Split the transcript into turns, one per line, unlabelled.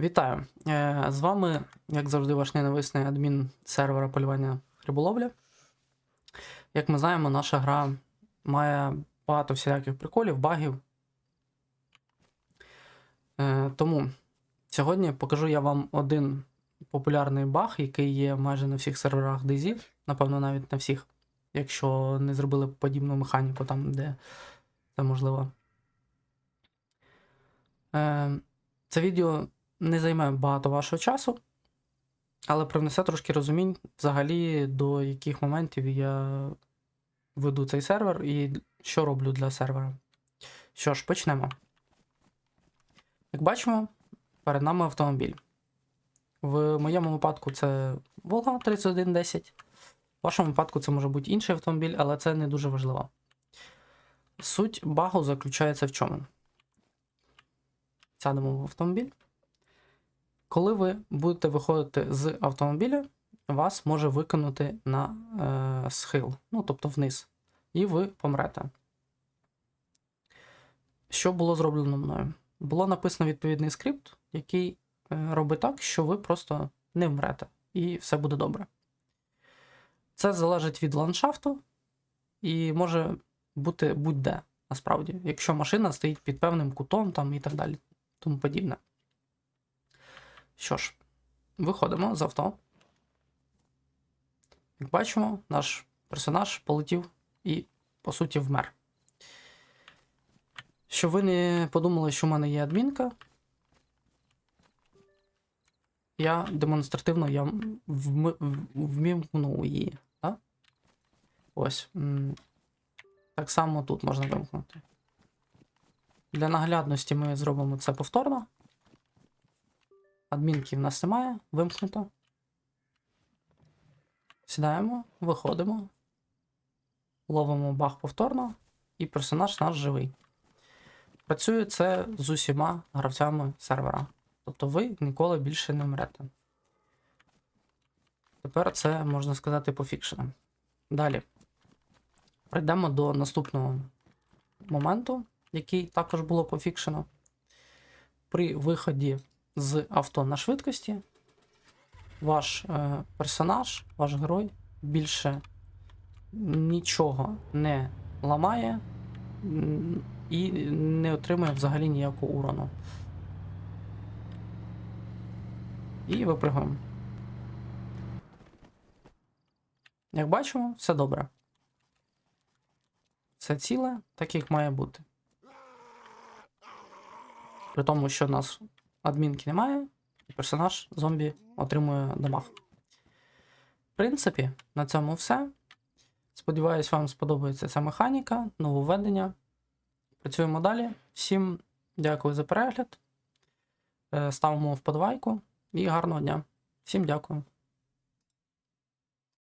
Вітаю! Е, З вами, як завжди, ваш ненависний адмін сервера полювання риболовля. Як ми знаємо, наша гра має багато всіляких приколів, багів. Е, Тому сьогодні покажу я вам один популярний баг, який є майже на всіх серверах DayZ, напевно, навіть на всіх, якщо не зробили подібну механіку там, де це можливо. Е, Це відео не займе багато вашого часу, але привнесе трошки розумінь взагалі, до яких моментів я веду цей сервер і що роблю для сервера. Що ж, почнемо. Як бачимо, перед нами автомобіль. В моєму випадку це Волга 3110. В вашому випадку це може бути інший автомобіль, але це не дуже важливо. Суть багу заключається в чому? Сядемо в автомобіль. Коли ви будете виходити з автомобіля, вас може викинути на е, схил, ну тобто вниз, і ви помрете. Що було зроблено мною? Було написано відповідний скрипт, який е, робить так, що ви просто не вмрете, і все буде добре. Це залежить від ландшафту, і може бути будь-де, насправді, якщо машина стоїть під певним кутом там, і так далі, тому подібне. Що ж, виходимо з авто. Як бачимо, наш персонаж полетів і, по суті, вмер. Щоб ви не подумали, що в мене є адмінка, я демонстративно я вмімкнув її. Так? Ось. Так само тут можна вимкнути. Для наглядності ми зробимо це повторно. Адмінки в нас немає, вимкнуто. Сідаємо, виходимо, ловимо баг повторно, і персонаж наш живий. Працює це з усіма гравцями сервера. Тобто ви ніколи більше не вмрете. Тепер це можна сказати пофікшено. Далі. Прийдемо до наступного моменту, який також було пофікшено. При виході з авто на швидкості, ваш е, персонаж, ваш герой більше нічого не ламає і не отримує взагалі ніякого урону. І випрыгуємо. Як бачимо, все добре. Все ціле, так як має бути. При тому, що нас адмінки немає, і персонаж зомбі отримує дамаг. В принципі, на цьому все. Сподіваюсь, вам сподобається ця механіка, нововведення. Працюємо далі. Всім дякую за перегляд. Е, Ставимо вподобайку і гарного дня. Всім дякую.